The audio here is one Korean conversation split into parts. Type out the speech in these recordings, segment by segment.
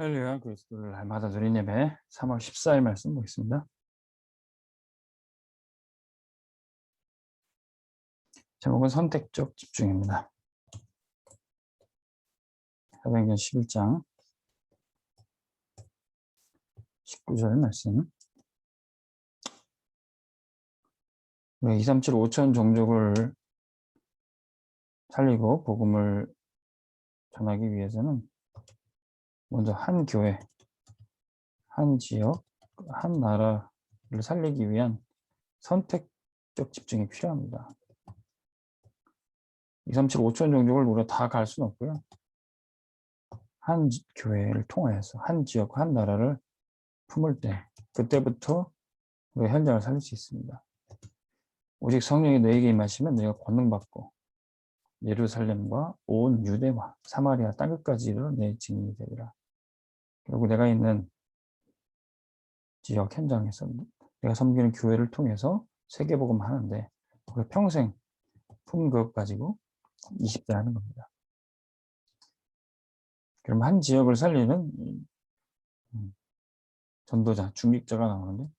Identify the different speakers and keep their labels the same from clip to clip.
Speaker 1: 할렐루야 그리스도를 날마다 누린 예배 3월 14일 말씀 보겠습니다. 제목은 선택적 집중입니다. 사도행전 11장 19절 말씀 우리 237 5천 종족을 살리고 복음을 전하기 위해서는 먼저 한 교회, 한 지역, 한 나라를 살리기 위한 선택적 집중이 필요합니다. 237 5천 종족을 우리가 다 갈 수는 없고요. 한 지- 교회를 통하여서 한 지역, 한 나라를 품을 때 그때부터 우리가 현장을 살릴 수 있습니다. 오직 성령이 너에게 임하시면 너희가 권능받고 예루살렘과 온 유대와 사마리아 땅끝까지 이르러 내 증인이 되리라. 결국 내가 있는 지역 현장에서 내가 섬기는 교회를 통해서 세계복음 하는데 우리 평생 품 그것 가지고 20대 하는 겁니다. 그럼 한 지역을 살리는 이, 음, 전도자, 중직자가 나오는데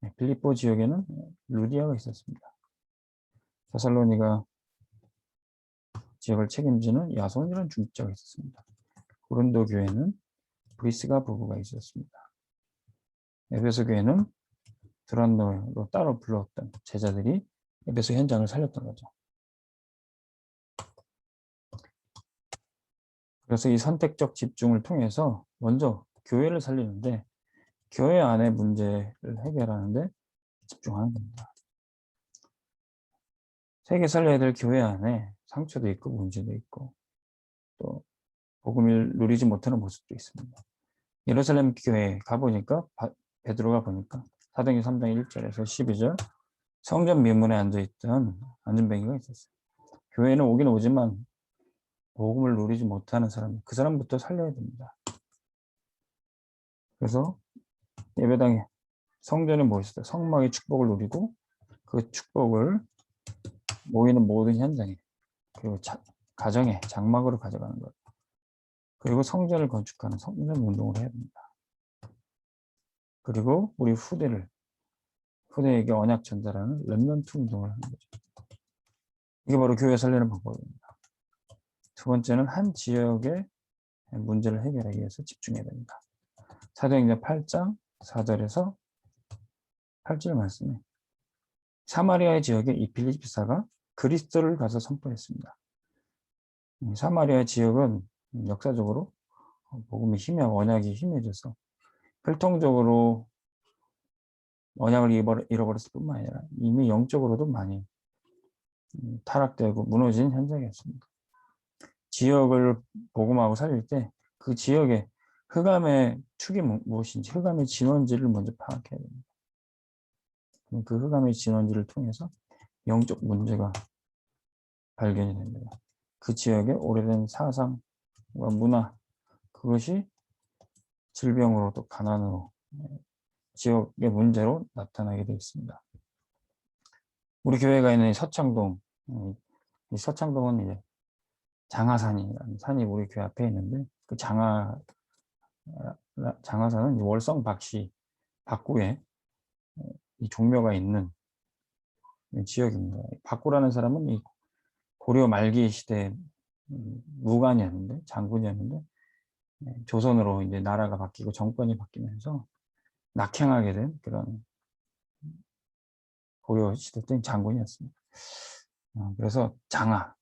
Speaker 1: 네, 빌립보 지역에는 루디아가 있었습니다. 테살로니가 지역을 책임지는 야손이라는 중직자가 있었습니다. 고린도 교회는 브리스가 부부가 있었습니다. 에베소 교회는 드란노로 따로 불렀던 제자들이 에베소 현장을 살렸던 거죠. 그래서 이 선택적 집중을 통해서 먼저 교회를 살리는데 교회 안의 문제를 해결하는데 집중하는 겁니다. 세계 살려야 될 교회 안에 상처도 있고 문제도 있고 또 복음을 누리지 못하는 모습도 있습니다. 예루살렘 교회에 가보니까 바- 베드로가 보니까 사도행 3장 1절에서 12절 성전 미문에 앉아있던 안전뱅이가 있었어요. 교회는 오긴 오지만 복음을 누리지 못하는 사람, 그 사람부터 살려야 됩니다. 그래서 예배당에 성전에 모였을 때 성막의 축복을 누리고 그 축복을 모이는 모든 현장에 그리고 자- 가정에 장막으로 가져가는 것 그리고 성전을 건축하는 성전 운동을 해야 됩니다. 그리고 우리 후대를 후대에게 언약 전달하는 렘넌트 운동을 하는 거죠. 이게 바로 교회 살리는 방법입니다. 두 번째는 한 지역의 문제를 해결하기 위해서 집중해야 됩니다. 사도행전 8장 4절에서 8절 말씀에 사마리아의 지역에 이 빌립 사가 그리스도를 가서 선포했습니다. 이 사마리아 지역은 역사적으로 복음이 힘이 언약이 힘해져서 필통적으로 언약을 잃어버- 잃어버렸을 뿐만 아니라 이미 영적으로도 많이 음, 타락되고 무너진 현장이었습니다. 지역을 복음하고 살릴 때 그 지역의 흑암의 축이 무- 무엇인지 흑암의 진원지를 먼저 파악해야 됩니다. 그 흑암의 진원지를 통해서 영적 문제가 발견이 됩니다. 그 지역의 오래된 사상과 문화 그것이 질병으로 또 가난으로 예, 지역의 문제로 나타나게 되어 있습니다. 우리 교회가 있는 이 서창동, 음, 이 서창동은 이제 장하산이라는 산이 우리 교회 앞에 있는데 그 장하 장하산은 월성 박씨 박구에 어, 이 종묘가 있는 지역입니다. 박구라는 사람은 이 고려 말기 시대 음, 무관이었는데 장군이었는데 예, 조선으로 이제 나라가 바뀌고 정권이 바뀌면서 낙향하게 된 그런 고려 시대 때 장군이었습니다. 어, 그래서 장하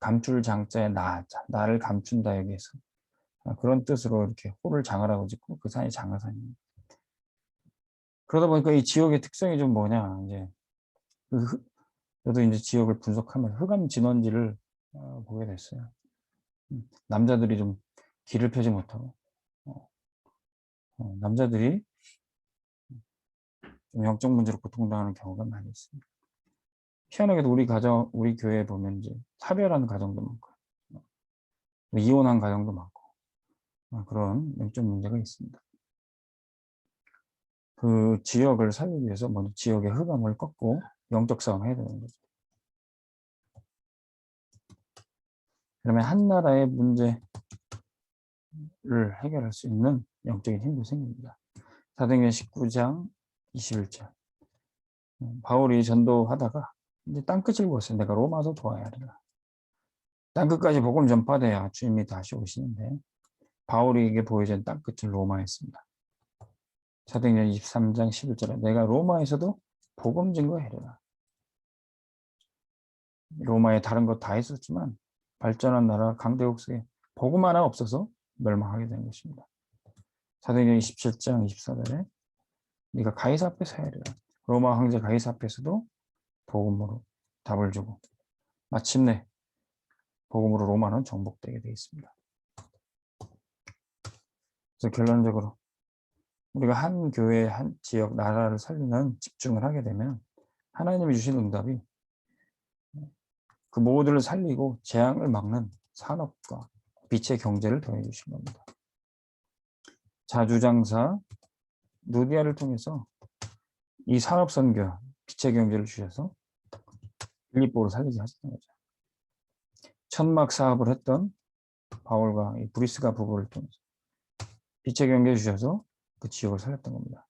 Speaker 1: 감출 장자의 나 나를 감춘다 여기에서 어, 그런 뜻으로 이렇게 호를 장하라고 짓고 그 산이 장하산입니다. 그러다 보니까 이 지역의 특성이 좀 뭐냐 이제 그 흑- 저도 이제 지역을 분석하면 흑암 진원지를 어, 보게 됐어요. 음, 남자들이 좀 길을 펴지 못하고 어, 어, 남자들이 좀 영적 문제로 고통당하는 경우가 많이 있습니다. 희한하게도 우리 가정, 우리 교회에 보면 이제 차별하는 가정도 많고 어, 이혼한 가정도 많고 어, 그런 영적 문제가 있습니다. 그 지역을 살리기 위해서 먼저 지역의 흑암을 꺾고 영적 싸움 해야 되는 거죠. 그러면 한 나라의 문제 문제를 해결할 수 있는 영적인 힘도 생깁니다. 사도행전 19장 21절. 음, 바울이 전도하다가 이제 땅끝을 보았어요. 내가 로마서 도와야 하리라. 땅끝까지 복음 전파돼야 주님이 다시 오시는데 바울에게 보여진 땅끝은 로마였습니다. 사도행전 23장 11절에 내가 로마에서도 복음 증거해라. 로마에 다른 것다 있었지만 발전한 나라 강대국 속에 복음 하나 없어서 멸망하게 된 것입니다. 사도행전 27장 24절에 네가 가이사 앞에 서야 하리라. 로마 황제 가이사 앞에서도 복음으로 답을 주고 마침내 복음으로 로마는 정복되게 되어 있습니다. 그래서 결론적으로 우리가 한 교회, 한 지역, 나라를 살리는 집중을 하게 되면 하나님이 주신 응답이 그 모두를 살리고 재앙을 막는 산업과 빛의 경제를 더해 주신 겁니다. 자주장사 누디아를 통해서 이 산업 선교, 빛의 경제를 주셔서 빌립보를 살리게 하셨던 거죠. 천막 사업을 했던 바울과 이 브리스가 부부를 통해서 빛의 경제 주셔서 그 지역을 살렸던 겁니다.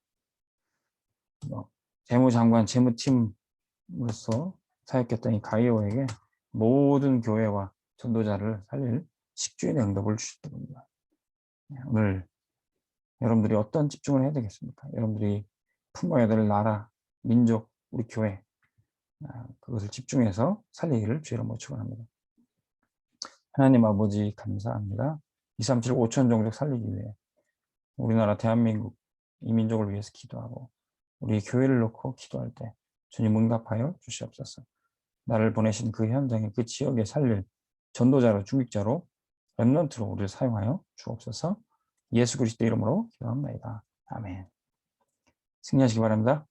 Speaker 1: 뭐, 재무장관, 재무팀으로서 사역했던 이 가이오에게 모든 교회와 전도자를 살릴 식주인의 응답을 주셨던 겁니다. 네, 오늘 여러분들이 어떤 집중을 해야 되겠습니까? 여러분들이 품어야 될 나라, 민족, 우리 교회 아, 그것을 집중해서 살리기를 주의로 모 축원합니다. 하나님 아버지 감사합니다. 237 5천 종족 살리기 위해 우리나라 대한민국 이 민족을 위해서 기도하고 우리 교회를 놓고 기도할 때 주님 응답하여 주시옵소서. 나를 보내신 그 현장에 그 지역에 살릴 전도자로 중직자로 랩런트로 우리를 사용하여 주옵소서. 예수 그리스도 이름으로 기도합니다. 아멘. 승리하시기 바랍니다.